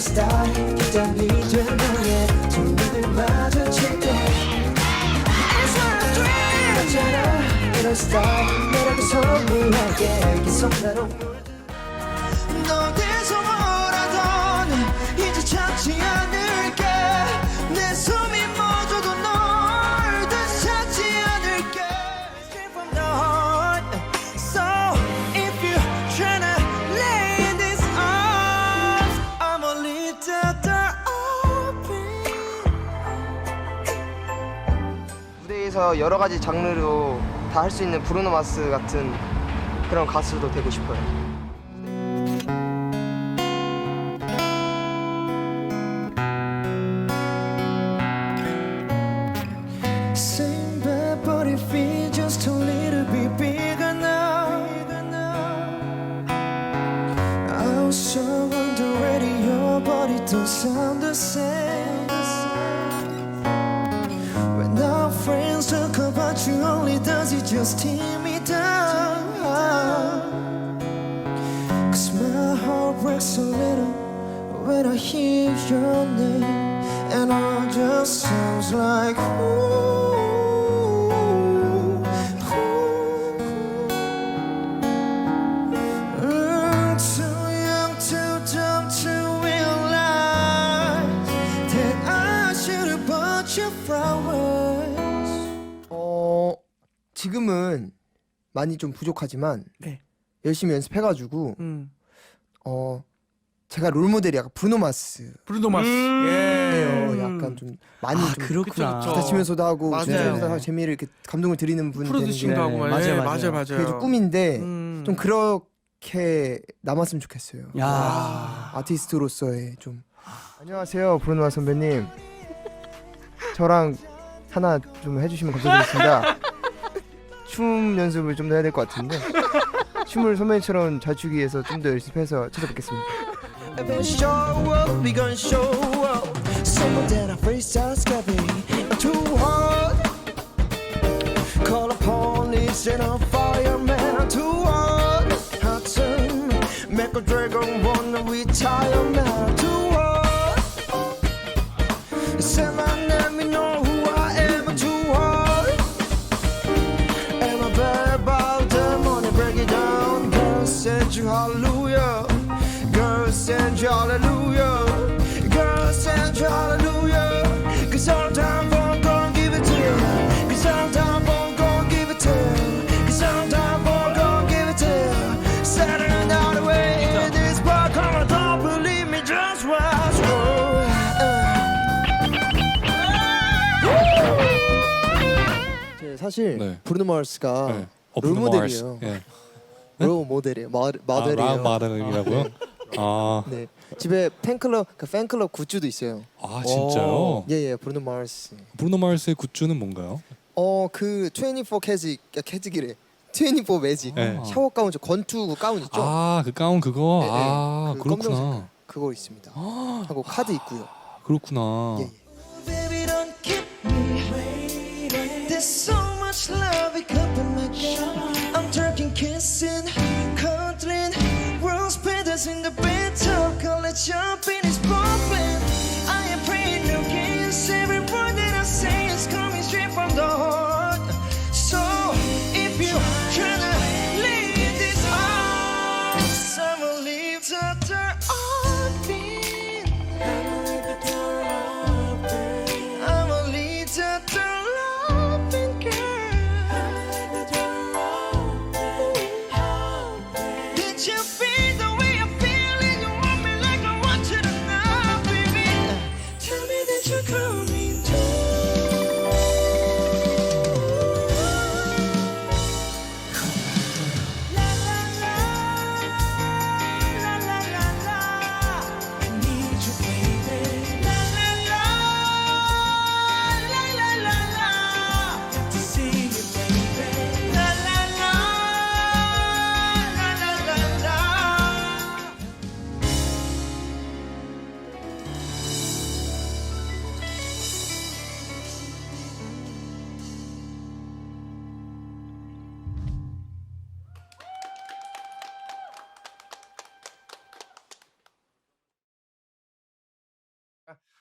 스타일 긴장이 된 너의 두 눈을 마주칠 때 It's a dream. 같잖아. 이런 스타일 너라고 선물할게. 계속 나로 어디 무대에서 여러 가지 장르로 다 할 수 있는 브루노 마스 같은 그런 가수도 되고 싶어요. But just tear me down. Cause my heart breaks a little when I hear your name, and all just sounds like ooh. 지금은 많이 좀 부족하지만 네. 열심히 연습해가지고 음. 어 제가 롤 모델이 약간 브루노 마스. 브루노 마스. 예요. 예. 약간 좀 많이 아, 좀 그렇구나. 그쵸, 그쵸. 기타 치면서도 하고 맞아요. 춤추면서도 네. 하고 재미를 이렇게 감동을 드리는 분 되는 프로듀싱도 게 하고 막 맞아요, 예, 맞아요. 맞아요, 맞아요. 그게 좀 꿈인데 음. 좀 그렇게 남았으면 좋겠어요. 야. 아티스트로서의 좀 안녕하세요 브루노 마스 선배님 저랑 하나 좀 해주시면 감사드리겠습니다 춤 연습을 좀 더 해야 될 것 같은데 춤을 선배님처럼 잘 추기 위해서 좀더 열심해서 찾아뵙겠습니다. Make a dragon wanna retire hallelujah. Girl, send you hallelujah. Girl, send you hallelujah. Cause all time for gon' give it to you. Cause all time for gon' give it to you. Cause all time for gon' give it to you. Saturday night away. This bar, come on, don't believe me, just watch. 사실 네. 브루노 마스가 네. 어, 롤. 모델이에요. 예. 롤 모델이에요 마, 아, 마델이에요 라 마델이라고요? 아, 네 집에 팬클럽 그 팬클럽 굿즈도 있어요 아 진짜요? 예예 브루노 마스 브루노 마스의 굿즈는 뭔가요? 어그 24 캐직 아, 캐직이래 24 매직 네. 샤워 가운 저 건투 가운 있죠 아, 그 가운 그거. 네, 네. 아, 그 그렇구나. 검정색 그거 있습니다 하고 카드 있고요 그렇구나. 예, 예.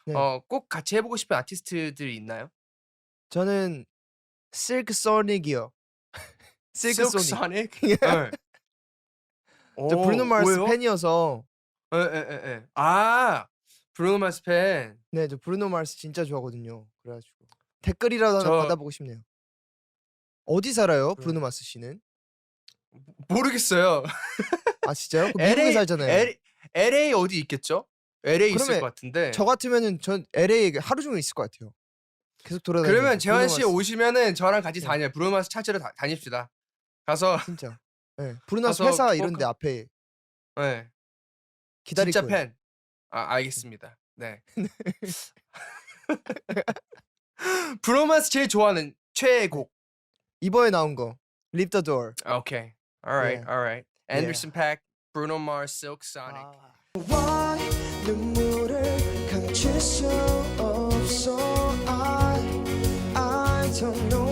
네. 어, 꼭 같이 해보고 싶은 아티스트들이 있나요? 저는 실크 소닉이요. 실크 Silk 소닉. Sonic? 네. 저 오, 브루노 마스 왜요? 팬이어서 에, 에, 에, 에. 아 브루노 마스 팬. 네, 저 브루노 마스 진짜 좋아하거든요. 그래가지고 댓글이라도 하나 저- 받아보고 싶네요. 어디 살아요. 브루노 마스 씨는? 모르겠어요. 아 진짜요? 그 미국에 살잖아요. LA, LA 어디 있겠죠? LA 있을 그러면 것 같은데. 저 같으면은 전 LA 하루 종일 있을 것 같아요. 계속 돌아다니고. 그러면 재환 씨 오시면은 저랑 같이 네. 다녀요. 브루노 마스 찾으러 다, 다닙시다. 가서 진짜. 네, 브루노 마스 가서 회사 꼭 이런데 가- 앞에 네. 기다릴 진짜 거예요. 팬. 아 알겠습니다. 네. 브루노 마스 제일 좋아하는 최애곡. 이번에 나온 거 Leave the Door. 아, 오케이. Alright, Yeah. alright. Anderson Paak, Bruno Mars, Silk Sonic. 아. Why 눈물을 감출 수 없어 I I don't know